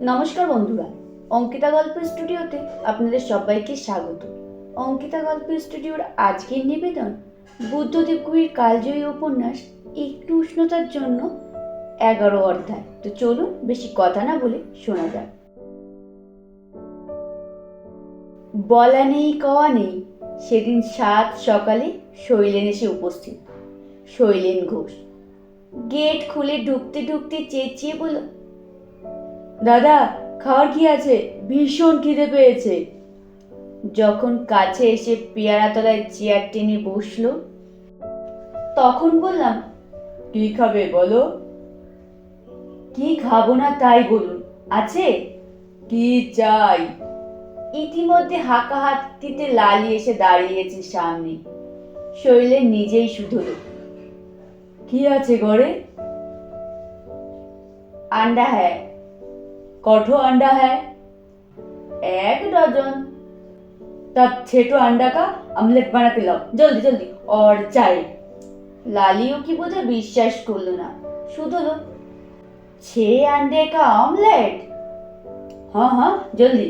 নমস্কার বন্ধুরা, অঙ্কিতা গল্প স্টুডিওতে আপনাদের সবাইকে স্বাগত। অঙ্কিতা গল্প স্টুডিওর আজকের নিবেদন বুদ্ধদেব গুহির কালজয়ী উপন্যাস, একটু উষ্ণতার জন্য এগারো অধ্যায়। তো চলুন বেশি কথা না বলে শোনা যাক। বলা নেই, কওয়া নেই, সেদিন সাত সকালে শৈলেন এসে উপস্থিত। শৈলেন ঘোষ, গেট খুলে ঢুকতে ঢুকতে চেঁচিয়ে বলল দাদা, খাওয়ার কি আছে? ভীষণ খিদে পেয়েছে। যখন কাছে এসে পেয়ারা তলায় চেয়ার টেনে বসল, তখন বললাম, কি খাবে বলো? কি খাব না তাই বলুন। আছে? কি চাই? ইতিমধ্যে হাঁকা হাতিতে লালি এসে দাঁড়িয়েছে সামনে। শৈলেন নিজেই শুধুলো, কি আছে ঘরে? আন্ডা হ্যাঁ कठो अंडा है एक डजन तब छेटो अंडा का অমলেট বানাতে লাও জলদি জলদি और চাই লালিও কি বোধহয় বিশ্বাস করলো না শুধু হলো ছে আন্ডে কা অমলেট হ্যাঁ হ্যাঁ জলদি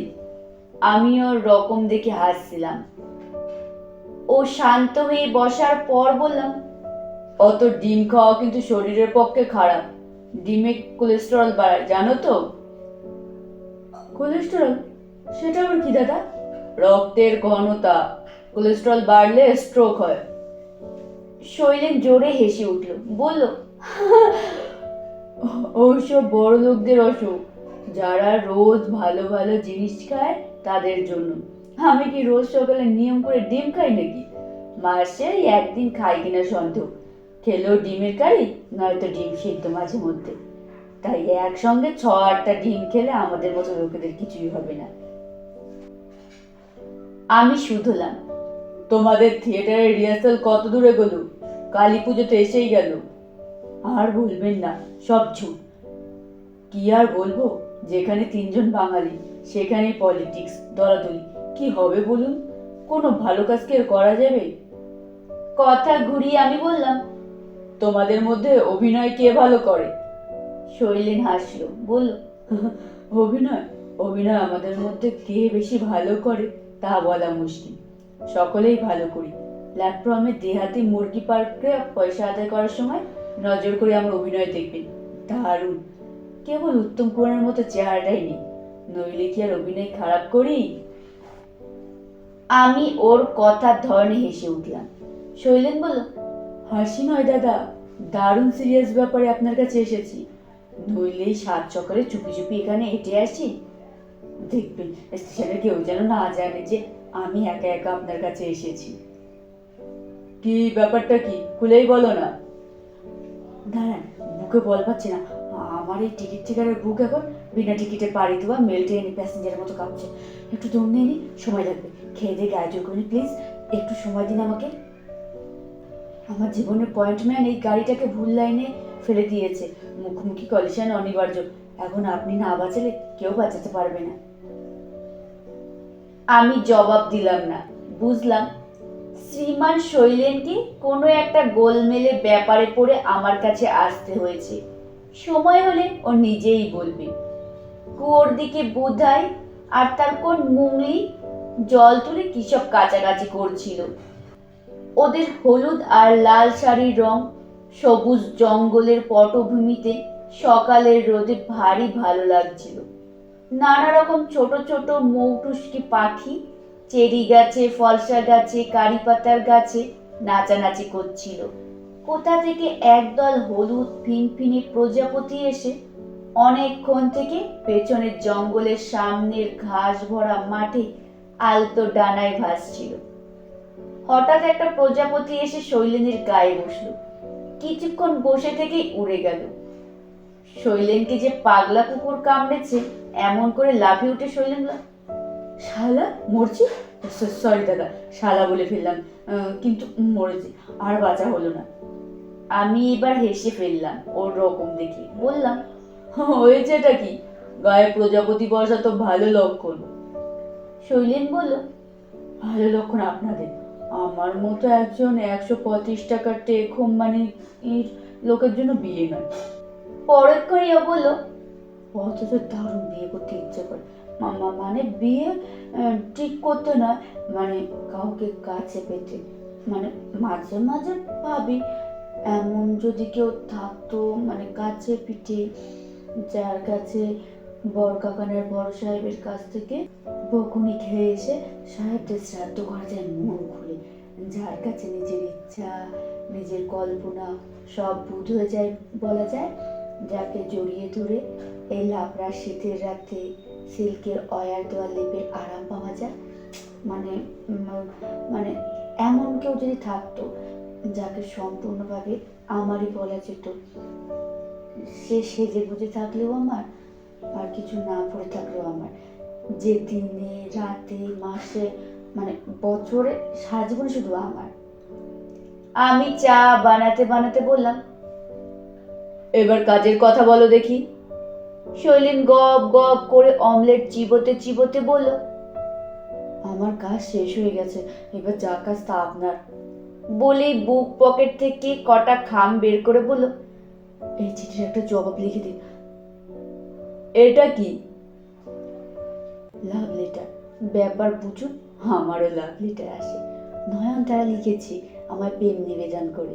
আমি ওর রকম দেখে হাসছিলাম ও শান্ত হয়ে বসার পর বললাম অত ডিম খাওয়া কিন্তু শরীরের পক্ষে খারাপ ডিমে কোলেস্টেরল বাড়ায় জানো তো কোলেস্টেরল? সেটা আবার কি দাদা? রক্তের ঘনতা। কোলেস্টেরল বাড়লে স্ট্রোক হয়। শৈলেন জোরে হেসে উঠল, বলল ওইসব বড় লোকদের অসুখ। যারা রোজ ভালো ভালো জিনিস খায়, তাদের জন্য। আমি কি রোজ সকালে নিয়ম করে ডিম খাই নাকি? মাসে একদিন খাই কিনা সন্দেহ। খেলেও ডিমের কারি, নয়তো ডিম সিদ্ধ মাঝে মধ্যে। তাই একসঙ্গে ছ আটটা ডিম খেলে আমাদের মতো লোকেদের কিছুই হবে না। আমি শুধলাম তোমাদের থিয়েটারের রিহার্সাল কত দূরে গেল? কালী পুজোতে এসেই গেল। আর বলবেন না, সব ঝুট। কি আর বলব? যেখানে তিনজন বাঙালি সেখানে পলিটিক্স, দলাদলি। কি হবে বলুন? কোনো ভালো কাজ কি করা যাবে? কথা ঘুরিয়ে আমি বললাম, তোমাদের মধ্যে অভিনয় কে ভালো করে? শৈলেন হাসলো, বলল, অভিনয় অভিনয় আমাদের মধ্যে কে বেশি ভালো করে তা বলা মুশকিল। সকলেই ভালো করি। প্ল্যাটফর্মে দেহাতি মুরগি পার্কে পয়সা আদায় করার সময় নজর করে আমার অভিনয় দেখবেন দারুণ। কেবল উত্তম কুমারের মতো চেহারাটাই নেই। নইলে কি আর অভিনয় খারাপ করি? আমি ওর কথার ধরনে হেসে উঠলাম। শৈলেন বলল, হাসি নয় দাদা, দারুণ সিরিয়াস ব্যাপারে আপনার কাছে এসেছি। নইলেই সাত সকালে চুপি চুপি এখানে হেঁটে আসি। দেখবেন স্টেশনে কেউ যেন না জানে যে আমি একা একা আপনার কাছে এসেছি। কি ব্যাপারটা কি? খুলেই বলো না। দাঁড়ান, বুকে বল পাচ্ছি না। আমার এই টিকিট টিকারের বুক এখন বিনা টিকিটে পাড়ি দেওয়া মেল ট্রেনে প্যাসেঞ্জারের মতো কাঁপছে। একটু দম নিয়ে নিই সময় লাগবে। খেয়ে দিয়ে গায়ে জোর করে প্লিজ। একটু সময় দিন আমাকে। আমার জীবনের পয়েন্টম্যান এই গাড়িটাকে ভুল লাইনে ফেলে দিয়েছে। মুখোমুখি কলিশন অনিবার্য। এখন আপনি না বাঁচালে কেউ বাঁচাতে পারবে না। আমি জবাব দিলাম না। বুঝলাম। শ্রীমান শৈলেনকে কোনো একটা গোলমেলে ব্যাপারে পড়ে আমার কাছে আসতে হয়েছে। সময় হলে ও নিজেই বলবে। কুয়োর দিকে বোধায় আর তার কোন মুংলি জল তুলে কিসব কাছাকাছি করছিল। ওদের হলুদ আর লাল শাড়ির রং সবুজ জঙ্গলের পটভূমিতে সকালের রোদে ভারী ভালো লাগছিল। নানা রকম ছোট ছোট মৌটুসকি পাখি, চেরি গাছে, ফলসা গাছে, কারি পাতার গাছে নাচানাচি করছিল। কোথা থেকে একদল হলুদ ফিনফিনে প্রজাপতি এসে অনেকক্ষণ থেকে পেছনের জঙ্গলের সামনের ঘাস ভরা মাঠে আলতো ডানায় ভাসছিল। হঠাৎ একটা প্রজাপতি এসে শৈলেনের গায়ে বসল। কিছুক্ষণ বসে থেকেই উড়ে গেল। শৈলেনকে যে পাগলা কুকুর কামড়েছে, এমন করে লাফিয়ে উঠে শৈলেন শালা, মরছি? সরি দাদা, শালা বলে ফেললাম কিন্তু মরেছি, আর বাঁচা হলো না। আমি এবার হেসে ফেললাম, ওর রকম দেখে। বললাম, হয়েছেটা কি? গায়ে প্রজাপতি বসা তো ভালো লক্ষণ। শৈলেন বলল, ভালো লক্ষণ আপনাদের আমার মতো একজন একশো পঁচিশ টাকার টেক হোম মানে লোকের জন্য বিয়ে নয়। পরক্ষণে ও বলল অথচ দারুণ বিয়ে করতে ইচ্ছে করে। মামা মানে বিয়ে ঠিক করতে নয় মানে কাউকে কাছে পেতে। মানে মাঝে মাঝে ভাবি এমন যদি কেউ থাকতো মানে কাছে পিঠে যার কাছে বর বড় সাহেবের কাছ থেকে বকুনি খেয়ে এসে সাহেবদের শ্রাদ্ধ করা যায় মন খুলে। যার কাছে নিজের ইচ্ছা, নিজের কল্পনা, সব বুধ হয়ে যায় বলা যায়, যাকে জড়িয়ে ধরে এই লাবড়া শীতের রাতে সিল্কের অয়ার দেওয়া লেপের আরাম পাওয়া যায়। মানে মানে এমন কেউ যদি থাকতো, যাকে সম্পূর্ণভাবে আমারই বলা যেত। সে সেজে গুজে থাকলেও আমার আর কিছু না পড়ে থাকলেও আমার। যে দিনে রাতে, মাসে মানে বছরে, সারা জীবনে শুধু আমার। আমি চা বানাতে বানাতে বললাম। এবার কাজের কথা বলো দেখি। শৈলীন গপ গপ করে অমলেট চিবোতে চিবোতে বলল, আমার কাজ শেষ হয়ে গেছে, এবার যা কাজ তা আপনার। বলেই বুক পকেট থেকে কটা খাম বের করে বলল, এই চিঠির একটা জবাব লিখে দিন। এটা কি? লাভ লেটার ব্যাপার বুঝুন আমারও লাভ লেটার আসে। নয়ন তারা লিখেছি আমার প্রেম নিবেদন করে।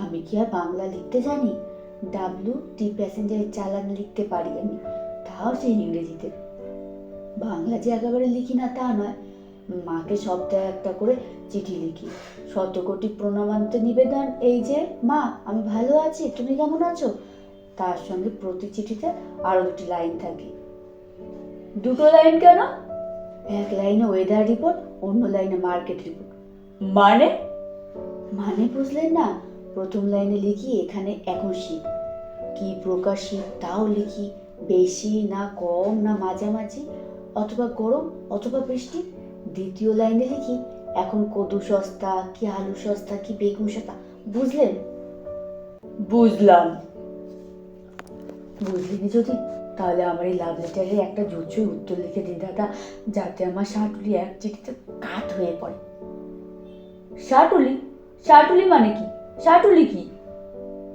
আমি কি আর বাংলা লিখতে জানি? ডাব্লু টি প্যাসেঞ্জারের চালান লিখতে পারি আমি, তাও সেই ইংরেজিতে। বাংলা যে একেবারে লিখি না তা নয়। মাকে সপ্তাহে একটা করে চিঠি লিখি। শত কোটি প্রণামান্ত নিবেদন, এই যে, মা, আমি ভালো আছি, তুমি কেমন আছো? তার সঙ্গে প্রতি চিঠিতে আরও দুটি লাইন থাকে। দুটো লাইন কেন? এক লাইনে ওয়েদার রিপোর্ট অন্য লাইনে মার্কেট রিপোর্ট মানে? মানে বুঝলেন না প্রথম লাইনে লিখি এখানে এখন শীত। কি প্রকার শীত তাও লিখি বেশি না কম না মাঝামাঝি অথবা গরম অথবা বৃষ্টি। দ্বিতীয় লাইনে লিখি এখন কদু সস্তা কি আলু সস্তা কি বেগুন সস্তা বুঝলেন? বুঝলাম। বুঝলেনি যদি? তাহলে আমার এই লাভ লেটারে একটা জোচ্ছই উত্তর লিখে দিন দাদা, যাতে আমার সাটুলি এক চিঠিতে কাট হয়ে পড়ে। সাটুলি সাটুলি মানে কি? সাটুলি কি?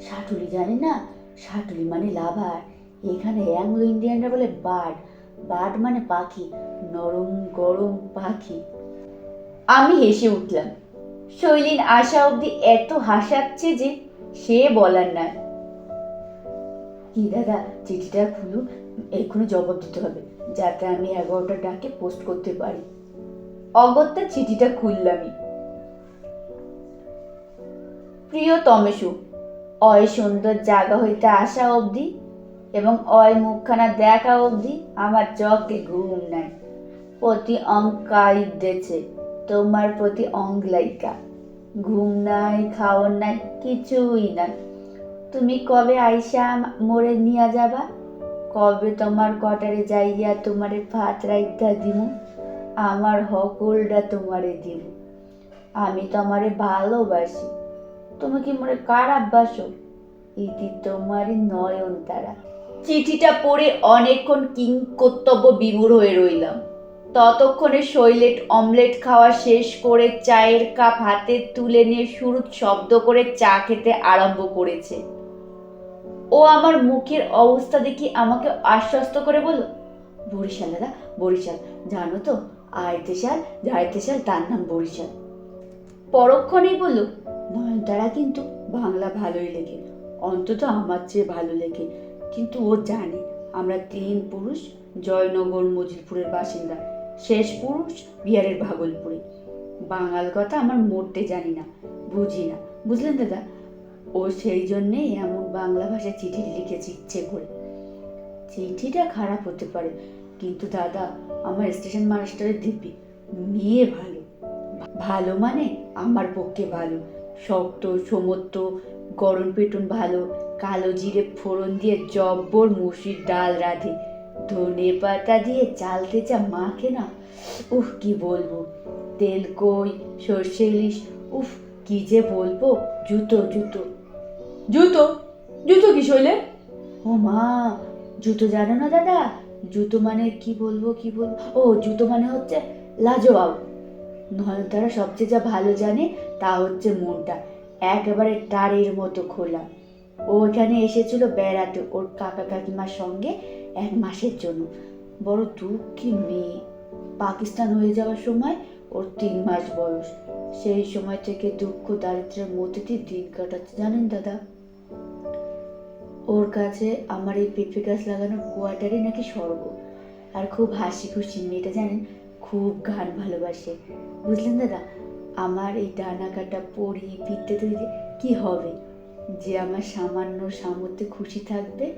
সাটুলি জানেন না? সাটুলি মানে লাভার এখানে অ্যাংলো ইন্ডিয়ানরা বলে বার্ড বার্ড মানে পাখি। নরম, গরম পাখি। আমি হেসে উঠলাম, শৈলীন, আশা অবধি এত হাসাচ্ছে যে সে বলার নয়। কি দাদা চিঠিটা খুলুন এক্ষুনি জবাব দিতে হবে, যাতে আমি এগারোটার ডাকে পোস্ট করতে পারি। অগত্যা চিঠিটা খুললামই। প্রিয় তমেশু অয় সুন্দর জায়গা হইতে আসা অবধি এবং অয় মুখখানা দেখা অবধি আমার চোখে ঘুম নাই। প্রতি অঙ্কাই দেছে, তোমার প্রতি অঙ্গলাইকা ঘুম নাই, খাওয়ার নাই, কিছুই নাই। তুমি কবে আইসা মোরে নিয়া যাবা? কবে তোমার কটারে যাইয়া তোমারে ভাত রাইতা দিমু? আমার হকলটা তোমারে দিব আমি তোমারে ভালোবাসি। তুমি কি মোরে খারাপ বাসো ইতি তোমারই নয়ন তারা। চিঠিটা পড়ে অনেকক্ষণ কিং কর্তব্য বিমূঢ় হয়ে রইলাম। ততক্ষণে শৈলেট অমলেট খাওয়া শেষ করে চায়ের কাপ হাতে তুলে নিয়ে শুরু শব্দ করে চা খেতে আরম্ভ করেছে। ও আমার মুখের অবস্থা দেখি আমাকে আশ্বস্ত করে বলল, বরিশাল দাদা, বরিশাল, জানো তো আয়তে সাল যাইতে সাল তার নাম বরিশাল। পরক্ষণেই বলল, নয়নতারা কিন্তু বাংলা ভালোই লেখে, অন্তত আমার চেয়ে ভালো লেখে, কিন্তু ও জানে, আমরা তিন পুরুষ, জয়নগর মজিলপুরের বাসিন্দা, শেষ পুরুষ, বিহারের ভাগলপুরে। বাঙাল কথা আমার মোটে জানি না, বুঝি না, বুঝলেন দাদা? ও সেই জন্যেই এমন বাংলা ভাষায় চিঠি লিখেছে ইচ্ছে করে। চিঠিটা খারাপ হতে পারে, কিন্তু দাদা, আমার স্টেশন মাস্টারের দিব্যি। মেয়ে ভালো। ভালো মানে আমার পক্ষে ভালো। শক্ত সমত্ব গরম পেটুন ভালো। কালো জিরে ফোড়ন দিয়ে জব্বর মুসির ডাল রাঁধে। ধনে পাতা দিয়ে চাল তেচা মাখে না। উফ, কি বলব? তেল, কই, সর্ষে, ইলিশ, উফ, কি যে বলব? জুতো জুতো। জুতো জুতো কি শৈলে? ও মা, জুতো জানো না দাদা? জুতো মানে কি বলব কি বলব ও, জুতো মানে হচ্ছে লাজবাব। নয়নতারা সবচেয়ে যা ভালো জানে তা হচ্ছে মনটা। একেবারে টারের মতো খোলা। ও এখানে এসেছিল বেড়াতে ওর কাকা কাকিমার সঙ্গে এক মাসের জন্য। বড় দুঃখী মেয়ে। পাকিস্তান হয়ে যাওয়ার সময় ওর তিন মাস বয়স। সেই সময় থেকে দুঃখ দারিদ্র্যের মধ্যে দিয়ে দিন কাটাচ্ছে, জানেন দাদা? ওর কাছে আমার এই পেঁপে গাছ লাগানোর কোয়ার্টারই নাকি স্বর্গ। আর খুব হাসি খুশি মেয়েটা জানেন, খুব গান ভালোবাসে। বুঝলেন দাদা, আমার এই ডানা কাটা পড়ি ফিরতে তৈরি কি হবে? যে আমার সামান্য সামর্থ্যে খুশি থাকবে,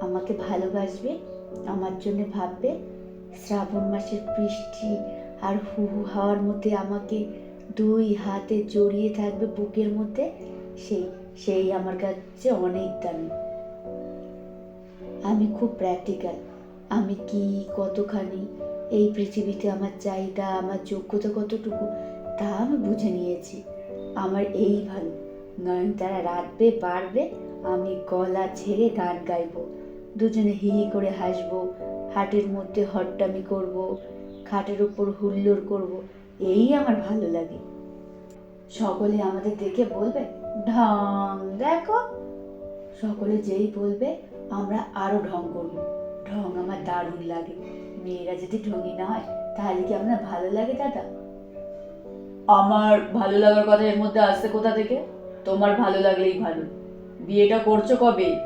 আমাকে ভালোবাসবে, আমার জন্য ভাববে, শ্রাবণ মাসের বৃষ্টি আর হু হু হাওয়ার মধ্যে আমাকে দুই হাতে জড়িয়ে থাকবে বুকের মধ্যে, সেই সেই আমার কাছে অনেক দামি। আমি খুব প্র্যাকটিক্যাল আমি কি, কতখানি, এই পৃথিবীতে আমার চাহিদা, আমার যোগ্যতা কতটুকু, তা আমি বুঝে নিয়েছি। আমার এই ভালো। নয়নতারা রাতবে বাড়বে, আমি গলা ছেড়ে গান গাইবো। দুজনে হি হি করে হাসবো, হাটের মধ্যে হট্টামি করব, খাটের উপর হুল্লোড় করব, এই আমার ভালো লাগে। সকলে আমাদের দেখে বলবে, ঢং, দেখো। সকলে যেই বলবে আমরা আরও ঢং করব। ঢং আমার দারুণ লাগে। মেয়েরা যদি ঢঙ্গি না হয় তাহলে কি আপনার ভালো লাগে দাদা? আমার ভালো লাগার কথা এর মধ্যে আসছে কোথা থেকে? তোমার ভালো লাগলেই ভালো। বিয়েটা করছ কবে?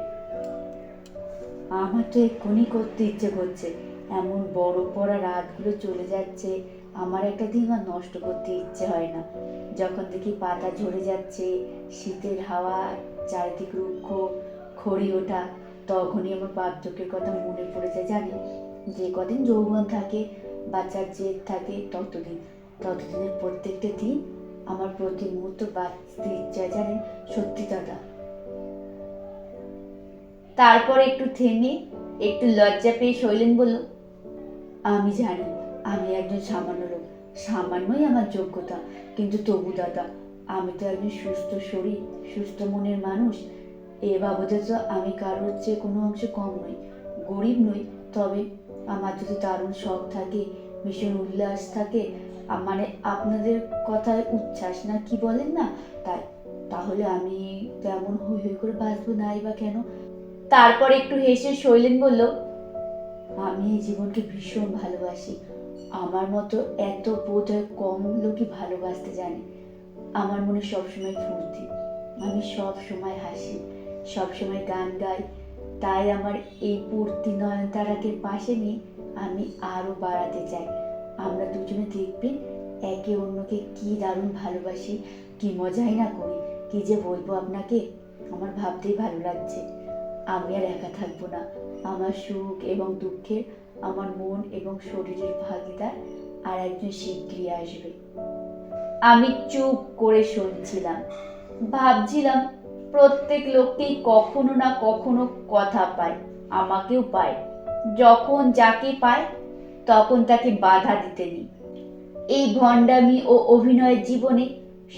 আমার তো এক্ষুনি করতে ইচ্ছে করছে। এমন বড় পড়া রাতগুলো চলে যাচ্ছে আমার একটা দিন আর নষ্ট করতে ইচ্ছে হয় না। যখন দেখি পাতা ঝরে যাচ্ছে শীতের হাওয়া চারিদিক রুক্ষ খড়ি ওঠা তখনই আমার বার্ধক্যের কথা মনে পড়ে যায়, জানি? যে কদিন যৌবন থাকে, বাচ্চার জেদ থাকে, ততদিন, ততদিনের প্রত্যেকটা দিন আমার প্রতি মুহূর্ত বাঁচতে ইচ্ছা জানেন সত্যি দাদা। তারপর একটু থেমে, একটু লজ্জা পেয়ে শৈলেন বলল, আমি জানি, আমি একজন সামান্য লোক, সামান্যই আমার যোগ্যতা। কিন্তু তবু দাদা, আমি তো একজন সুস্থ শরীর, সুস্থ মনের মানুষ। এ বাবদে তো আমি কারোর চেয়ে কোনো অংশে কম নই, গরিব নই। তবে আমার যদি দারুণ শখ থাকে, ভীষণ উল্লাস থাকে মানে আপনাদের কথায় উচ্ছ্বাস না কি বলেন না? তাই, তাহলে আমি তেমন হই হই করে বাঁচবো নাই বা কেন? তারপর একটু হেসে শৈলেন বলল, আমি এই জীবনকে ভীষণ ভালোবাসি। আমার মতো এত বোধ হয় কম লোকই ভালোবাসতে জানে। আমার মনে সবসময় ফুর্তি। আমি সব সময় হাসি। সব সময় গান গাই। তাই আমার এই পূর্তি নয়নতারাকে পাশে নিয়ে আমি আরও বাড়াতে চাই। আমরা দুজনে দেখবেন একে অন্যকে কি দারুণ ভালোবাসি, কি মজাই না করি। কি যে বলব আপনাকে? আমার ভাবতেই ভালো লাগছে। আমি আর একা থাকব না। আমার সুখ এবং দুঃখের, আমার মন এবং শরীরের ভাগিদার আর একজন শিগগিরই আসবে। আমি চুপ করে শুনছিলাম। ভাবছিলাম প্রত্যেক লোককেই কখনো না কখনো কথা পায়, আমাকেও পায়। যখন যাকে পায়, তখন তাকে বাধা দিতে নিই। এই ভণ্ডামি ও অভিনয়ের জীবনে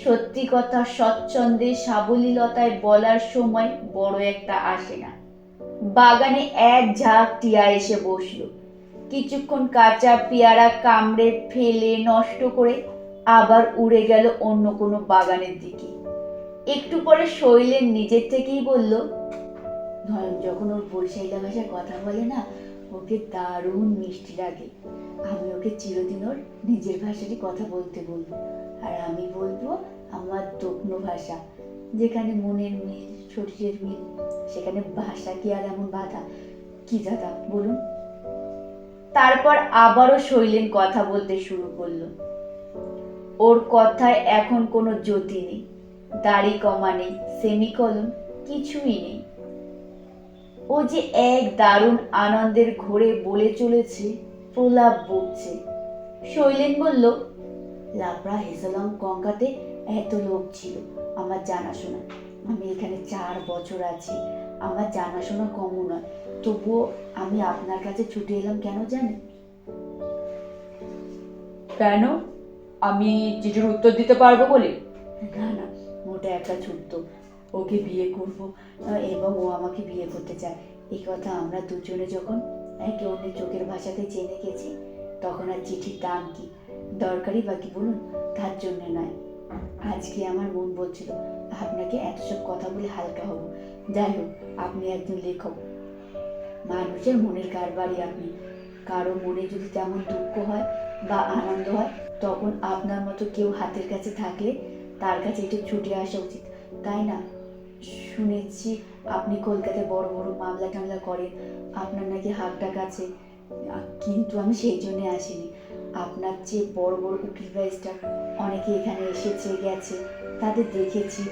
সত্যি কথা স্বচ্ছন্দে, সাবলীলতায় বলার সময় বড় একটা আসে না। বাগানে এক ঝাঁক টিয়া এসে বসল। কিছুক্ষণ কাঁচা পেয়ারা কামড়ে ফেলে নষ্ট করে আবার উড়ে গেল অন্য কোনো বাগানের দিকে। একটু পরে শৈলেন নিজের থেকেই বলল নয়ন যখন ওর বরিশাইলা ভাষায় কথা বলে না, ওকে দারুণ মিষ্টি লাগে। আমি ওকে চিরদিন ওর নিজের ভাষারই কথা বলতে বলব। আর আমি বলব আমার দক্ষিণ ভাষা, যেখানে মনের মিল, শরীরের মিল, সেখানে ভাষা কি আর এমন বাধা? কি দাদা, বলুন? তারপর আবারও শৈলেন কথা বলতে শুরু করল। ওর কথায় এখন কোনো জ্যোতি নেই। দাড়ি কমা নেই সেমিকলন কিছুই নেই। ও যে এক দারুণ আনন্দের ঘোরে বলে চলেছে প্রলাপ বকছে। শৈলেন বলল লাবড়া হেসালং গঙ্গাতে এত লোক ছিল আমার জানাশোনা। আমি এখানে চার বছর আছি আমার জানাশোনা কমও নয়। তবুও আমি আপনার কাছে ছুটে এলাম কেন জানেন? কেন? আমি চিঠির উত্তর দিতে পারব বলে? না না ওটা একটা ছুটতো ওকে বিয়ে করব এবং ও আমাকে বিয়ে করতে চায়। এই কথা আমরা দুজনে যখন একে অন্যের চোখের ভাষাতে জেনে গেছি, তখন আর চিঠির দাম কি? দরকারি বাকি বলুন? তার জন্য নয়। আজকে আমার মন বলছিল, আপনাকে এত সব কথা বলে হালকা হব। যাই হোক, আপনি একজন লেখক। মানুষের মনের কারবারই আপনি। কারও মনে যদি তেমন দুঃখ হয় বা আনন্দ হয়, তখন আপনার মতো কেউ হাতের কাছে থাকলে তার কাছে একটু ছুটে আসা উচিত। তাই না? শুনেছি আপনি কলকাতায় বড় বড় মামলা টামলা করেন। আপনার নাকি হাত ডাক আছে কিন্তু আমি সেই জন্যে আসিনি। আপনার যে বড় বড় উকিল ব্যারিস্টার অনেকে এখানে এসেছে, গেছে, তাদের দেখেছি।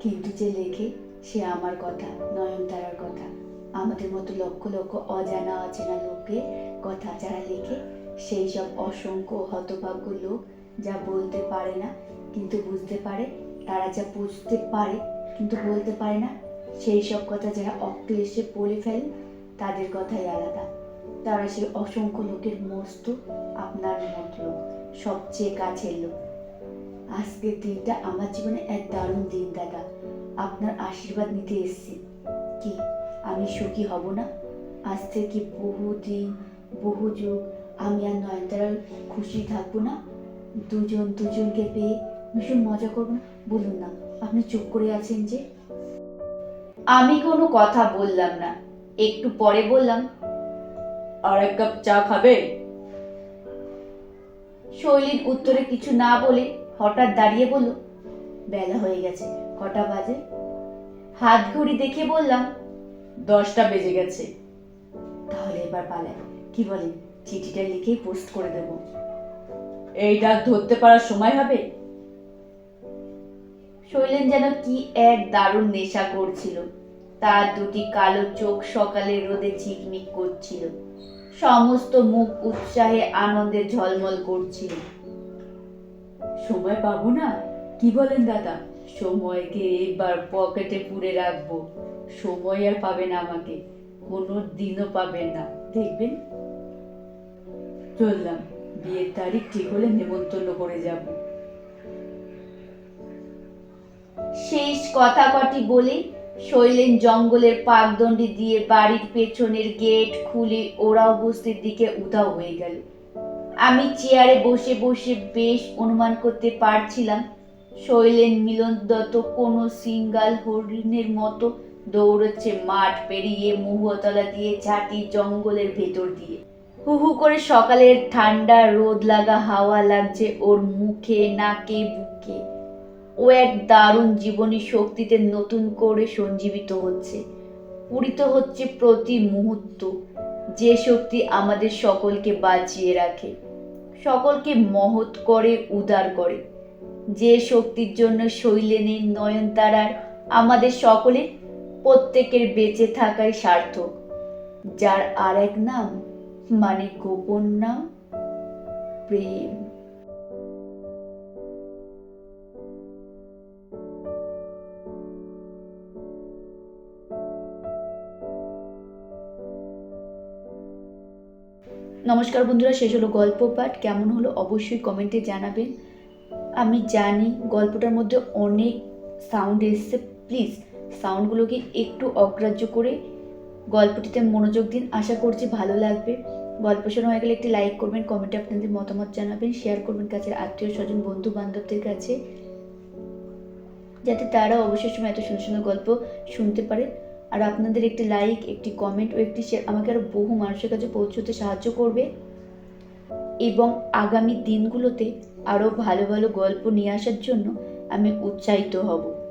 কিন্তু যে লেখে, সে আমার কথা, নয়নতারার কথা। আমাদের মতো লক্ষ লক্ষ অজানা, অচেনা লোকের কথা যারা লেখে, সেই সব অসংখ্য হতভাগ্য লোক যা বলতে পারে না কিন্তু বুঝতে পারে, তারা যা বুঝতে পারে কিন্তু বলতে পারে না। সেই সব কথা যারা অক্লেশে বলে ফেলে, তাদের কথাই আলাদা। তারা সেই অসংখ্য লোকের মস্ত, আপনার মতো সবচেয়ে কাছের লোক। আজকের দিনটা আমার জীবনে এক দারুণ দিন, দাদা। আপনার আশীর্বাদ নিতে এসেছি। কি, আমি সুখী হব না? আজ থেকে বহু দিন, বহু যুগ, আমি আর নয়নতারার খুশি থাকব না? দুজন দুজনকে পেয়ে ভীষণ মজা করব না বলুন না, আপনি চুপ করে আছেন যে? আমি কোনো কথা বললাম না। একটু পরে বললাম, আর এক কাপ চা খাবে? শৈলীন উত্তরে কিছু না বলে হঠাৎ দাঁড়িয়ে বলল, বেলা হয়ে গেছে, কটা বাজে? হাত ঘড়ি দেখে বললাম, দশটা বেজে গেছে। তাহলে এবার পালাই কি বলেন? চিঠিটা লিখেই পোস্ট করে দেব। এই ডাক ধরতে পারার সময় হবে? শৈলেন যেন কি এক দারুণ নেশা করছিল। তার দুটি কালো চোখ সকালের রোদে ঝিকমিক করছিল। সমস্ত মুখ উৎসাহে আনন্দে ঝলমল করছিল। সময় পাবো না? কি বলেন দাদা? সময়কে এবার পকেটে পুরে রাখব। সময় আর পাবেন আমাকে। কোনো দিনও পাবেন না। দেখবেন? চললাম। বিয়ের তারিখ ঠিক হলে নেমন্তন্ন করে যাব। শেষ কথা কটি বলে? শৈলেন জঙ্গলের পাকদণ্ডি দিয়ে বাড়ির পেছনের গেট খুলে ওরা বস্তির দিকে উধাও হয়ে গেল। আমি চেয়ারে বসে বসে বেশ অনুমান করতে পারছিলাম, শৈলেন মিলন দত্ত কোনো সিঙ্গাল হরিণের মতো দৌড়চ্ছে মাঠ পেরিয়ে মহুয়াতলা দিয়ে ঝাঁটি জঙ্গলের ভেতর দিয়ে। হু হু করে সকালের ঠান্ডা রোদ লাগা হাওয়া লাগছে ওর মুখে, নাকে, বুকে। ও এক দারুণ জীবনী শক্তিতে নতুন করে সঞ্জীবিত হচ্ছে। পূরিত হচ্ছে প্রতি মুহূর্ত। যে শক্তি আমাদের সকলকে বাঁচিয়ে রাখে। সকলকে মহৎ করে, উদার করে। যে শক্তির জন্য শৈলেনের নয়নতারার আমাদের সকলের প্রত্যেকের বেঁচে থাকাই সার্থক। যার আর এক নাম মানে গোপন নাম, প্রেম। নমস্কার বন্ধুরা, শেষ হলো গল্প পাঠ। কেমন হলো অবশ্যই কমেন্টে জানাবেন। আমি জানি গল্পটার মধ্যে অনেক সাউন্ড এসছে। প্লিজ সাউন্ডগুলোকে একটু অগ্রাহ্য করে গল্পটিতে মনোযোগ দিন। আশা করছি ভালো লাগবে। গল্প শোনা হয়ে গেলে একটি লাইক করবেন কমেন্টে আপনাদের মতামত জানাবেন শেয়ার করবেন কাছের আত্মীয় স্বজন বন্ধু বান্ধবদের কাছে। যাতে তারা অবসর সময় এত সুন্দর সুন্দর গল্প শুনতে পারে। আর আপনাদের একটি লাইক একটি কমেন্ট ও একটি শেয়ার আমাকে আরও বহু মানুষের কাছে পৌঁছতে সাহায্য করবে। এবং আগামী দিনগুলোতে আরও ভালো ভালো গল্প নিয়ে আসার জন্য আমি উৎসাহিত হব।